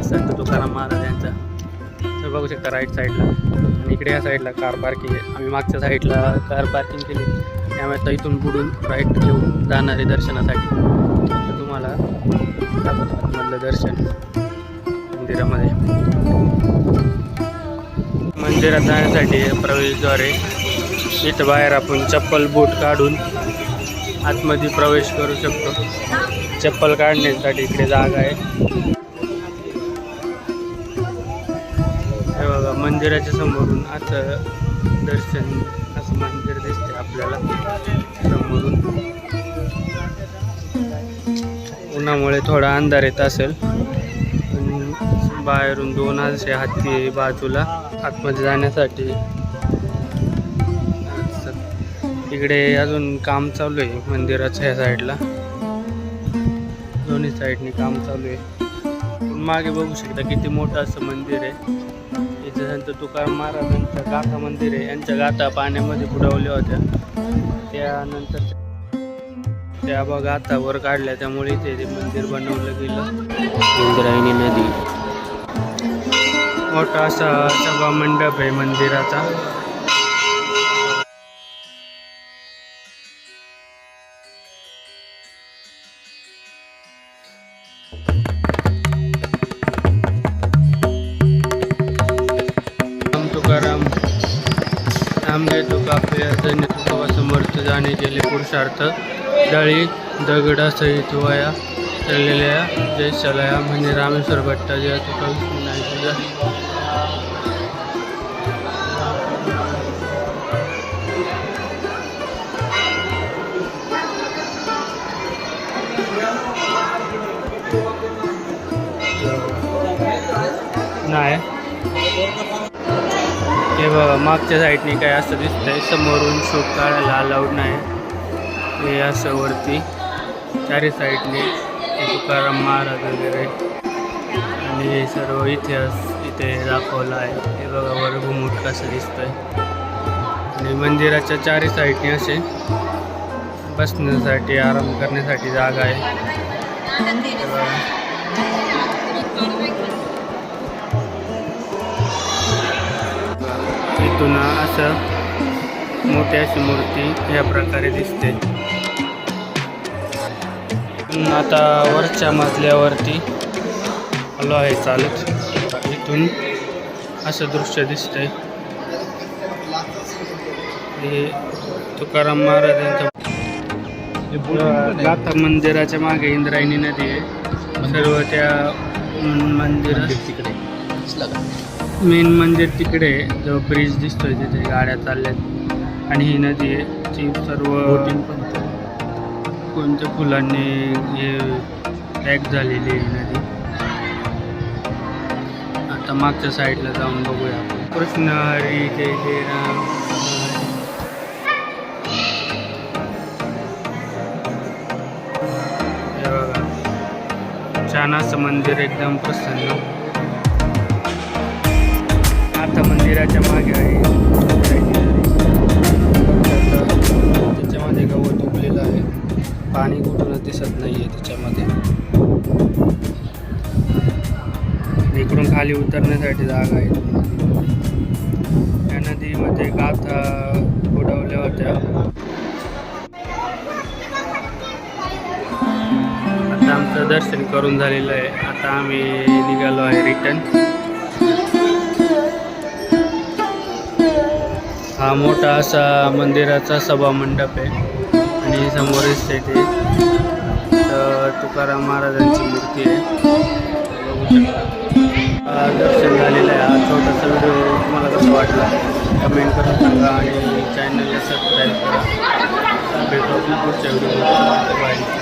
आहे संत तुकाराम महाराज यांचा. तर बघू शकता राईट साईडला आणि इकडे या साईडला कार पार्किंग आहे. आम्ही मागच्या साईडला कार पार्किंग केली. त्यामुळे तर इथून बुडून राईट घेऊन जाणार आहे दर्शनासाठी. तर तुम्हाला मधलं आतमधलं दर्शन मंदिरामध्ये. मंदिरात जाण्यासाठी प्रवेशद्वारे इथं बाहेर आपण चप्पल बूट काढून आतमध्ये प्रवेश करू शकतो. चप्पल काढण्यासाठी इकडे जागा आहे. मंदिराच्या समोरून असं दर्शन असं मंदिर दिसते आपल्याला. समोरून. उन्हामुळे थोडा अंधार येत असेल. बाहेरून दोन असे हत्ती बाजूला. आतमध्ये जाण्यासाठी. इकडे अजून काम चालू आहे मंदिराच्या ह्या साईडला. दोन्ही साईडने काम चालू आहे. पण मागे बघू शकता किती मोठं असं मंदिर आहे. इथे संत तुकाराम महाराजांचं गाथा मंदिर आहे यांच्या गाथा पाण्यामध्ये बुडवल्या होत्या. त्यानंतर त्या बघ गाथावर काढल्या त्यामुळे इथे ते मंदिर बनवलं गेलं. इंद्रायणी नदी. मोठा असा सभा मंडप आहे मंदिराचा. नाम घेतो कापे तुकोबा समर्थ जाणे गेले पुरुषार्थ डाळी दगडासहित वया चाललेल्या जय चलया म्हणजे रामेश्वर भट्टा जय तुका विष्णू नाही तुझा नाही. हे बघा मागच्या साईडने काय असं दिसतंय समोरून शोक काढायला अलाउड नाही. हे असं वरती चारी साईडने तुकाराम महाराज वगैरे. आणि हे सर्व इतिहास इथे दाखवला आहे. हे बघा वर घुमूट कसं दिसतंय. आणि मंदिराच्या चारी साईडने असे बसण्यासाठी आराम करण्यासाठी जागा आहे. इथून असं मोठी अशी मूर्ती या प्रकारे दिसते. आता वरच्या मजल्यावरती आलो आहे चालत. इथून असं दृश्य दिसतंय. हे तुकाराम महाराज यांचं गाथा मंदिराच्या मागे इंद्रायणी नदी आहे. सर्व त्या मंदिर तिकडे. मेन मंदिर तिकडे जो ब्रिज दिसतोय तिथे गाड्या चालल्यात. आणि ही नदी आहे ती सर्व कोणत्या फुलांनी हे पॅक झालेली आहे नदी. आता मागच्या साईडला जाऊन बघूया आपण. कृष्ण हरी जय जय राम हे बघा. छान असं मंदिर एकदम प्रसन्न. आता मंदिराच्या मागे आहे. त्याच्यामध्ये गवत उगलेलं आहे. पाणी कुठूनच दिसत नाही आहे त्याच्यामध्ये. इकडून खाली उतरण्यासाठी जागा आहे. या नदीमध्ये गाथा उडवल्या होत्या. आता आमचं दर्शन करून झालेलं आहे. आता आम्ही निघालो आहे रिटर्न. हा मोठा असा मंदिराचा सभा मंडप आहे. आणि समोरच तेथे तुकाराम महाराजांची मूर्ती आहे. हा दर्शन झालेलं आहे. हा छोटासा व्हिडिओ तुम्हाला कसं वाटला? कमेंट करून सांगा आणि चॅनलला सबस्क्राईब करा. भेटू पुढच्या व्हिडिओ बाय.